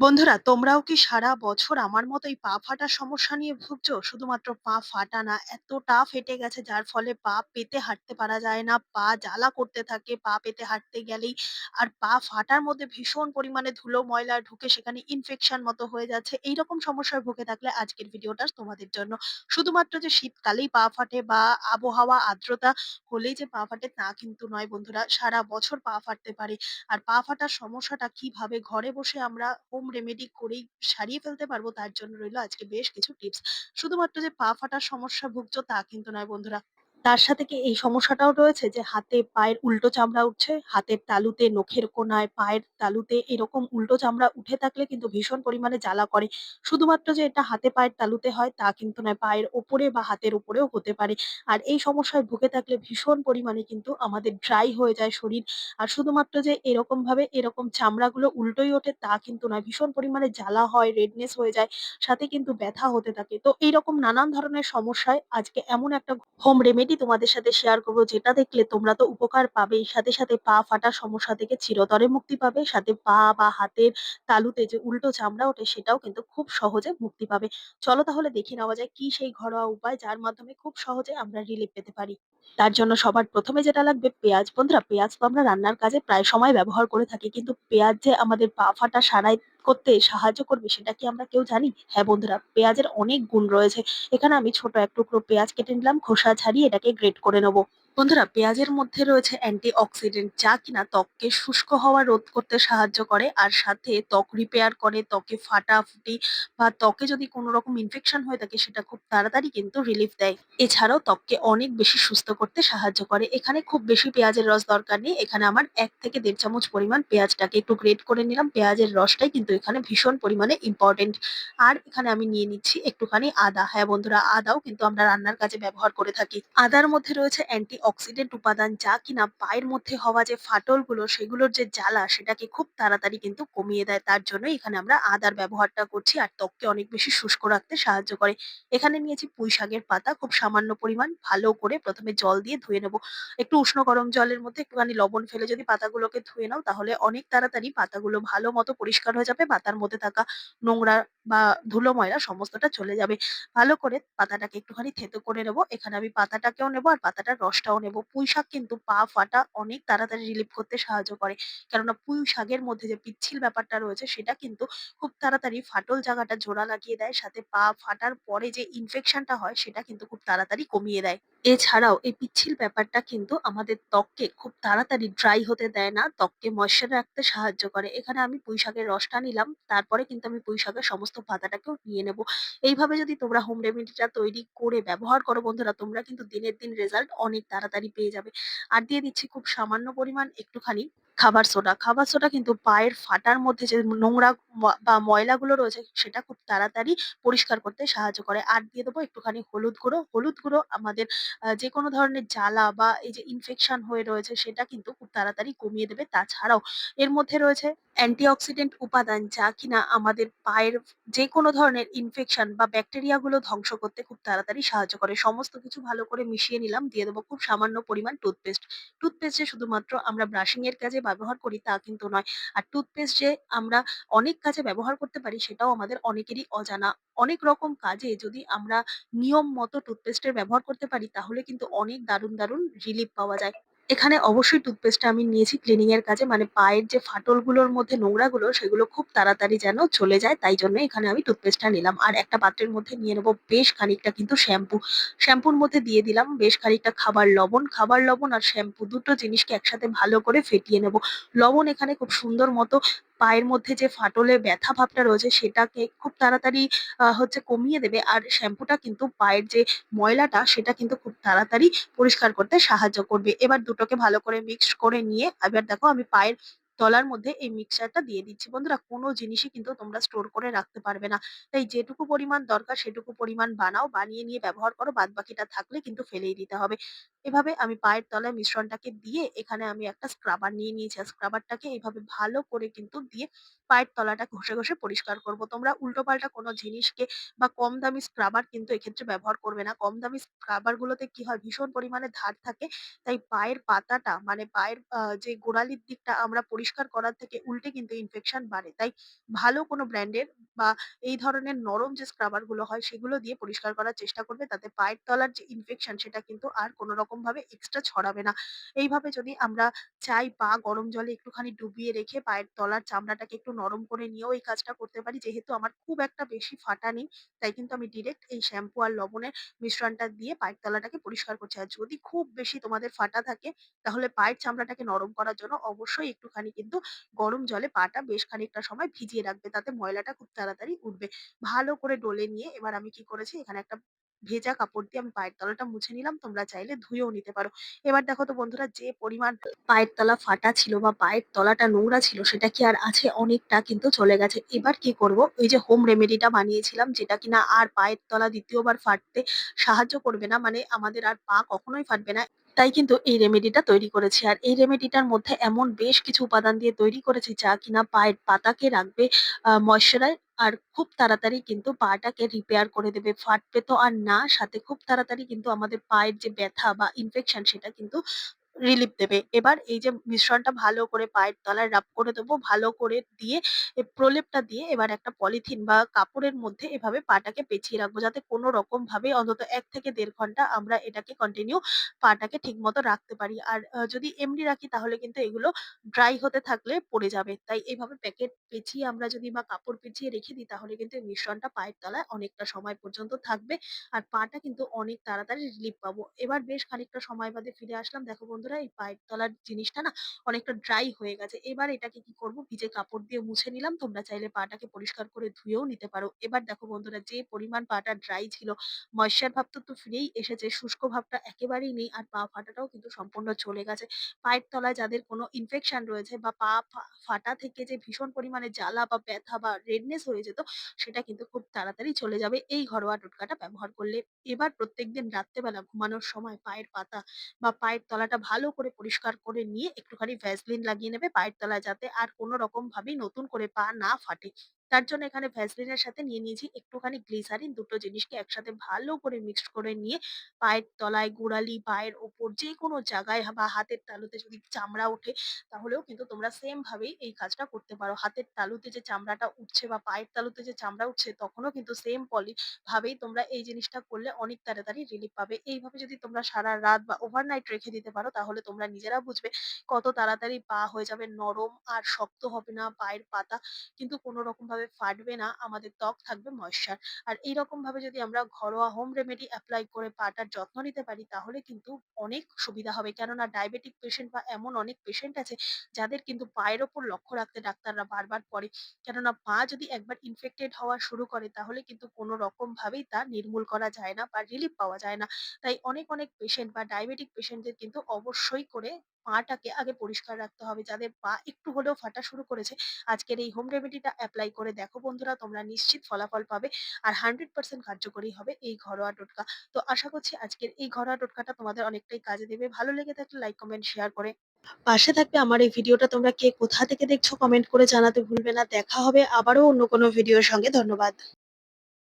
বন্ধুরা তোমরাও কি সারা বছর আমার মতো এই পা ফাটার সমস্যা নিয়ে ভুগছো? শুধুমাত্র পা ফাটা না, এতটা ফেটে গেছে যার ফলে পা পেতে হাঁটতে পারা যায় না। পা জ্বালা করতে থাকে পা পেতে হাঁটতে গেলেই। আর পা ফাটার মধ্যে ভীষণ পরিমাণে ধুলো ময়লা ঢুকে সেখানে ইনফেকশন মতো হয়ে যাচ্ছে। এইরকম সমস্যায় ভুগে থাকলে আজকের ভিডিওটা তোমাদের জন্য। শুধুমাত্র যে শীতকালেই পা ফাটে বা আবহাওয়া আর্দ্রতা হলেই যে পা ফাটে তা কিন্তু নয় বন্ধুরা। সারা বছর পা ফাটতে পারে। আর পা ফাটার সমস্যাটা কীভাবে ঘরে বসে আমরা হোম রেমেডি করেই সারিয়ে ফেলতে পারব, তার জন্য রইল আজকে বেশ কিছু টিপস। শুধুমাত্র যে পা ফাটার সমস্যা ভুগছো তা কিন্তু নয় বন্ধুরা। তার সাথে কি এই সমস্যাটাও রয়েছে যে হাতে পায়ের উল্টো চামড়া উঠছে, হাতের তালুতে, নখের কোণায়, পায়ের তালুতে এরকম উল্টো চামড়া উঠে থাকলে কিন্তু ভীষণ পরিমাণে জ্বালা করে। শুধুমাত্র যে এটা হাতে পায়ের তালুতে হয় তা কিন্তু নয়, পায়ের ওপরে বা হাতের উপরেও হতে পারে। আর এই সমস্যায় ভুগে থাকলে ভীষণ পরিমাণে কিন্তু আমাদের ড্রাই হয়ে যায় শরীর। আর শুধুমাত্র যে এরকমভাবে এরকম চামড়াগুলো উল্টোই ওঠে তা কিন্তু নয়। ভীষণ পরিমাণে জ্বালা হয়, রেডনেস হয়ে যায়, সাথে কিন্তু ব্যথা হতে থাকে। তো এইরকম নানান ধরনের সমস্যায় আজকে এমন একটা হোম রেমেডি তোমাদের সাথে শেয়ার করব যেটা দেখলে তোমরা তো উপকার পাবেই। সাথে, সাথে পা ফাটার সমস্যা থেকে চিরতরে মুক্তি পাবে। সাথে পা বা হাতের তালুতে যে উল্টো চামড়া ওঠে সেটাও কিন্তু খুব সহজে মুক্তি পাবে। চলো তাহলে দেখে নেওয়া যায় কি সেই ঘরোয়া উপায় যার মাধ্যমে খুব সহজে আমরা রিলিফ পেতে পারি। তার জন্য সবার প্রথমে যেটা লাগবে পেঁয়াজ। বন্ধুরা পেঁয়াজ তো আমরা রান্নার কাজে প্রায় সময় ব্যবহার করে থাকি। কিন্তু পেঁয়াজ যে আমাদের পা ফাটা সারাই করতে সাহায্য করবে সেটা কি আমরা কেউ জানি? হ্যাঁ বন্ধুরা, পেঁয়াজের অনেক গুণ রয়েছে। এখানে আমি ছোট এক টুকরো পেঁয়াজ কেটে নিলাম, খোসা ছাড়িয়ে এটাকে গ্রেট করে নেব। বন্ধুরা পেঁয়াজের মধ্যে রয়েছে অ্যান্টি অক্সিডেন্ট যা কিনা ত্বককে শুষ্ক হওয়া রোধ করতে সাহায্য করে আর সাথে ত্বক রিপেয়ার করে, ত্বকে ফাটাফুটি বা ত্বকে যদি কোনো রকম ইনফেকশন হয়ে থাকে সেটা খুব তাড়াতাড়ি কিন্তু রিলিফ দেয়। এছাড়াও ত্বককে অনেক বেশি সুস্থ করতে সাহায্য করে। এখানে খুব বেশি পেঁয়াজের রস দরকার নেই। এখানে আমার এক থেকে দেড় চামচ পরিমাণ পেঁয়াজটাকে একটু গ্রেট করে নিলাম। পেঁয়াজের রসটাই কিন্তু এখানে ভীষণ পরিমাণে ইম্পোর্টেন্ট। আর এখানে আমি নিয়ে নিচ্ছি একটুখানি আদা। হ্যাঁ বন্ধুরা আদাও কিন্তু আমরা রান্নার কাজে ব্যবহার করে থাকি। আদার মধ্যে রয়েছে অ্যান্টি অক্সিডেন্ট উপাদান যা কিনা পায়ের মধ্যে হওয়া যে ফাটলগুলো, সেগুলোর যে জ্বালা, সেটাকে খুব তাড়াতাড়ি কিন্তু কমিয়ে দেয়। তার জন্যই এখানে আমরা আদার ব্যবহারটা করছি আর ত্বককে অনেক বেশি শুষ্ক রাখতে সাহায্য করে। এখানে নিয়েছি পুঁই শাকের পাতা, খুব সামান্য পরিমাণ, ভালো করে প্রথমে জল দিয়ে ধুয়ে নেব। একটু উষ্ণ গরম জলের মধ্যে একটুখানি লবণ ফেলে যদি পাতাগুলোকে ধুয়ে নাও, তাহলে অনেক তাড়াতাড়ি পাতাগুলো ভালো মতো পরিষ্কার হয়ে যাবে। পাতার মধ্যে থাকা নোংরা বা ধুলো ময়লা সমস্তটা চলে যাবে। ভালো করে পাতাটাকে একটুখানি থেতো করে নেব। এখানে আমি পাতাটাকেও নেব আর পাতাটার রসটাও নেব। পুঁই শাক কিন্তু পা ফাটা অনেক তাড়াতাড়ি রিলিফ করতে সাহায্য করে। কেননা পুঁই শাকের মধ্যে যে পিচ্ছিল ব্যাপারটা রয়েছে সেটা কিন্তু খুব তাড়াতাড়ি ফাটল জায়গাটা জোড়া লাগিয়ে দেয়। সাথে পা ফাটার পরে যে ইনফেকশনটা হয় সেটা কিন্তু খুব তাড়াতাড়ি কমিয়ে দেয়। এছাড়াও এই পিচ্ছিল ব্যাপারটা কিন্তু আমাদের ত্বককে খুব তাড়াতাড়ি ড্রাই হতে দেয় না, ত্বককে ময়েশ্চার রাখতে সাহায্য করে। এখানে আমি পুঁই শাকের রসটা নিলাম। তারপরে কিন্তু আমি পুঁই শাকের সমস্ত পাতাটাকেও নিয়ে নেব। এইভাবে যদি তোমরা হোম রেমেডিটা তৈরি করে ব্যবহার করো বন্ধুরা তোমরা কিন্তু দিনের দিন রেজাল্ট অনেক তাড়াতাড়ি পেয়ে যাবে। আর দিয়ে দিচ্ছি খুব সামান্য পরিমাণ একটুখানি খাবার সোডা। খাবার সোডা কিন্তু পায়ের ফাটার মধ্যে যে নোংরা বা ময়লাগুলো রয়েছে, সেটা খুব তাড়াতাড়ি পরিষ্কার করতে সাহায্য করে। আর দিয়ে দেবো একটুখানি হলুদ গুঁড়ো। হলুদ গুঁড়ো আমাদের, আ, যেকোনো ধরনের জ্বালা বা এই যে ইনফেকশন হয়ে রয়েছে, সেটা কিন্তু খুব তাড়াতাড়ি কমিয়ে দেবে। তাছাড়াও এর মধ্যে রয়েছে অ্যান্টি অক্সিডেন্ট উপাদান, যা কিনা আমাদের পায়ের যেকোনো ধরনের ইনফেকশন বা ব্যাকটেরিয়া গুলো ধ্বংস করতে খুব তাড়াতাড়ি সাহায্য করে। সমস্ত কিছু ভালো করে মিশিয়ে নিলাম। দিয়ে দেবো খুব সামান্য পরিমাণ টুথপেস্ট। টুথপেস্ট যে শুধুমাত্র আমরা ব্রাশিং এর কাজে ব্যবহার করি তা কিন্তু নয়। আর টুথপেস্ট যে আমরা অনেক কাজে ব্যবহার করতে পারি সেটাও আমাদের অনেকেরই অজানা। অনেক রকম কাজে যদি আমরা নিয়ম মতো টুথপেস্টের ব্যবহার করতে পারি তাহলে কিন্তু অনেক দারুণ, দারুণ রিলিফ পাওয়া যায়। এখানে অবশ্যই টুথপেস্টটা আমি নিয়েছি ক্লিনিং এর কাজে মানে পায়ের যে ফাটলগুলোর মধ্যে নোংরাগুলো, সেগুলো খুব তাড়াতাড়ি যেন চলে যায় তাই জন্য এখানে আমি টুথপেস্টটা নিলাম। আর একটা পাত্রের মধ্যে নিয়ে নেব বেশ খানিকটা কিন্তু শ্যাম্পু। শ্যাম্পুর মধ্যে দিয়ে দিলাম বেশ খানিকটা খাবার লবণ। খাবার লবণ আর শ্যাম্পু দুটো জিনিসকে একসাথে ভালো করে ফেটিয়ে নেব। লবণ এখানে খুব সুন্দর মতো পায়ের মধ্যে যে ফাটলে ব্যথা ভাবটা রয়েছে সেটাকে খুব তাড়াতাড়ি হচ্ছে কমিয়ে দেবে। আর শ্যাম্পুটা কিন্তু পায়ের যে ময়লাটা সেটা কিন্তু খুব তাড়াতাড়ি পরিষ্কার করতে সাহায্য করবে। এবার দুটোকে ভালো করে মিক্সড করে নিয়ে এবার দেখো আমি পায়ের তলার মধ্যে এই মিক্সচারটা দিয়ে দিচ্ছি। বন্ধুরা কোনো জিনিসই কিন্তু তোমরা স্টোর করে রাখতে পারবে না। তাই যেটুকু পরিমাণ দরকার সেটুকু পরিমাণ বানাও, বানিয়ে নিয়ে ব্যবহার করো। বাদ বাকিটা থাকলে কিন্তু ফেলেই দিতে হবে। এভাবে আমি পায়ের তলায় মিশ্রণটাকে দিয়ে এখানে আমি একটা স্ক্রাবার নিয়ে নিয়েছি। আর স্ক্রাবারটাকে এইভাবে ভালো করে কিন্তু দিয়ে পায়ের তলাটা ঘষে, ঘষে পরিষ্কার করব। তোমরা উল্টো পাল্টা কোনো জিনিসকে বা কম দামি স্ক্রাবার কিন্তু এক্ষেত্রে ব্যবহার করবে না। কম দামি স্ক্রাবার গুলোতে কি হয় ভীষণ পরিমাণে ধার থাকে। তাই পায়ের পাতাটা মানে পায়ের যে গোড়ালির দিকটা আমরা পরিষ্কার করার থেকে উল্টে কিন্তু ইনফেকশন বাড়ে। তাই ভালো কোনো ব্র্যান্ডের বা এই ধরনের নরম যে স্ক্রাবারগুলো হয় সেগুলো দিয়ে পরিষ্কার করার চেষ্টা করবে। তাতে পায়ের তলার যে ইনফেকশন সেটা কিন্তু আর কোন রকমভাবে এক্সট্রা ছড়াবে না। এইভাবে যদি আমরা চাই পা গরম জলে একটুখানি ডুবিয়ে রেখে পায়ের তলার চামড়াটাকে একটু নরম করে নিয়েও এই কাজটা করতে পারি। যেহেতু আমার খুব একটা বেশি ফাটা নেই, তাই কিন্তু আমি ডিরেক্ট এই শ্যাম্পু আর লবণের মিশ্রণটা দিয়ে পায়ের তলাটাকে পরিষ্কার করছি। আর যদি খুব বেশি তোমাদের ফাটা থাকে তাহলে পায়ের চামড়াটাকে নরম করার জন্য অবশ্যই একটুখানি কিন্তু গরম জলে পাটা বেশ খানিকটা সময় ভিজিয়ে রাখবে। তাতে ময়লাটা খুব তাড়াতাড়ি উঠবে। ভালো করে ডলে নিয়ে এবার আমি কি করেছি এখানে একটা ভেজা কাপড় দিয়ে আমি পায়ের তলাটা মুছে নিলাম। তোমরা চাইলে ধুয়েও নিতে পারো। এবার দেখো তো বন্ধুরা, যে পরিমাণ পায়ের তলা ফাটা ছিল বা পায়ের তলাটা নোংরা ছিল, সেটা কি আর আছে? অনেকটা কিন্তু চলে গেছে। এবার কি করব? ওই যে হোম রেমেডিটা বানিয়েছিলাম, যেটা কিনা আর পায়ের তলা দ্বিতীয়বার ফাটতে সাহায্য করবে না। মানে আমাদের আর পা কখনোই ফাটবে না। তাই কিন্তু এই রেমেডিটা তৈরি করেছি। আর এই রেমেডিটার মধ্যে এমন বেশ কিছু উপাদান দিয়ে তৈরি করেছি, যা কিনা পায়ের পাতাকে রাখবে আ ময়েশ্চারাইজ আর খুব তাড়াতাড়ি কিন্তু পাটাকে রিপেয়ার করে দেবে। ফাটবে তো আর না, সাথে খুব তাড়াতাড়ি কিন্তু আমাদের পায়ের যে ব্যথা বা ইনফেকশন সেটা কিন্তু রিলিফ দেবে। এবার এই যে মিশ্রণটা ভালো করে পায়ের তলায় রাব করে দেবো। ভালো করে দিয়ে প্রলেপটা দিয়ে এবার একটা পলিথিন বা কাপড়ের মধ্যে এভাবে পাটাকে পেঁচিয়ে রাখব। যাতে কোনো রকমভাবে অন্তত এক থেকে দেড় ঘণ্টা আমরা এটাকে কন্টিনিউ পাটাকে ঠিক মতো রাখতে পারি। আর যদি এমনি রাখি তাহলে কিন্তু এগুলো ড্রাই হতে থাকলে পড়ে যাবে। তাই এভাবে প্যাকেট পেঁচিয়ে আমরা যদি বা কাপড় পেঁচিয়ে রেখে দিই তাহলে কিন্তু মিশ্রণটা পায়ের তলায় অনেকটা সময় পর্যন্ত থাকবে। আর পাটা কিন্তু অনেক তাড়াতাড়ি রিলিফ পাবো। এবার বেশ খানিকটা সময় বাদে ফিরে আসলাম। দেখো বন্ধুরা এই পায়ের তলার জিনিসটা না অনেকটা ড্রাই হয়ে গেছে। এবার এটাকে কি করব ভিজে কাপড় দিয়ে মুছে নিলাম। তোমরা চাইলে পাটাকে পরিষ্কার করে ধুয়েও নিতে পারো। এবার দেখো বন্ধুরা যে পরিমাণ পাটা ড্রাই ছিল, ময়েশ্চার ভাবটা তো ফিরেই এসেছে। শুষ্ক ভাবটা একেবারেই নেই। আর পা ফাটাটাও কিন্তু সম্পূর্ণ চলে গেছে। পায়ের তলায় যাদের কোনো ইনফেকশন রয়েছে বা পা ফাটা থেকে যে ভীষণ পরিমাণে জ্বালা বা ব্যথা বা রেডনেস হয়ে যেত সেটা কিন্তু খুব তাড়াতাড়ি চলে যাবে এই ঘরোয়া টোটকাটা ব্যবহার করলে। এবার প্রত্যেকদিন রাত্রেবেলা ঘুমানোর সময় পায়ের পাতা বা পায়ের তলাটা ভালো করে পরিষ্কার করে নিয়ে একটুখানি ভ্যাসলিন লাগিয়ে নেবে পায়ের তলায় যাতে আর কোনো রকম ভাবে নতুন করে পা না ফাটে। তার জন্য এখানে ভ্যাসলিনের সাথে নিয়ে নিয়েছি একটুখানি গ্লিসারিন। দুটো জিনিসকে একসাথে ভালো করে মিক্সড করে নিয়ে পায়ের তলায়, গোড়ালি, পায়ের উপর যেকোনো জায়গায় বা হাতের তালুতে যদি চামড়া ওঠে তাহলেও কিন্তু তোমরা সেম ভাবেই এই কাজটা করতে পারো। হাতের তালুতে যে চামড়াটা উঠছে বা পায়ের তালুতে যে চামড়া উঠছে তখনও কিন্তু সেম পলি ভাবেই তোমরা এই জিনিসটা করলে অনেক তাড়াতাড়ি রিলিফ পাবে। এইভাবে যদি তোমরা সারারাত বা ওভারনাইট রেখে দিতে পারো তাহলে তোমরা নিজেরা বুঝবে কত তাড়াতাড়ি পা হয়ে যাবে নরম আর শক্ত হবে না পায়ের পাতা কিন্তু কোনো রকমভাবে ফাটবে না। আমাদের ত্বক থাকবে ময়েশ্চার। আর এইরকমভাবে যদি আমরা ঘরোয়া হোম রেমেডি এপ্লাই করে পাটার যত্ন নিতে পারি তাহলে কিন্তু অনেক সুবিধা হবে। কেননা ডায়াবেটিক পেশেন্ট বা এমন অনেক পেশেন্ট আছে যাদের কিন্তু পায়ের ওপর লক্ষ্য রাখতে ডাক্তাররা বারবার বলে। কেননা পা যদি একবার ইনফেক্টেড হওয়া শুরু করে তাহলে কিন্তু কোনো রকম ভাবেই তা নির্মূল করা যায় না বা রিলিফ পাওয়া যায় না। তাই অনেক, অনেক পেশেন্ট বা ডায়াবেটিক পেশেন্টদের কিন্তু অবশ্যই করে পাটাকে আগে পরিষ্কার রাখতে হবে। যাদের পা একটু হলেও ফাটা শুরু করেছে, আজকের এই হোম রেমেডিটা অ্যাপ্লাই করে দেখো বন্ধুরা তোমরা নিশ্চিত ফলাফল পাবে। আর 100% কার্যকরী হবে এই ঘরোয়া টোটকা। তো আশা করছি আজকের এই ঘরোয়া টোটকাটা তোমাদের অনেকটাই কাজে দেবে। ভালো লেগে থাকলে লাইক, কমেন্ট, শেয়ার করে পাশে থাকবে। আমার এই ভিডিওটা তোমরা কে কোথা থেকে দেখছ কমেন্ট করে জানাতে ভুলবে না। দেখা হবে আবারও অন্য কোনো ভিডিওর সঙ্গে। ধন্যবাদ।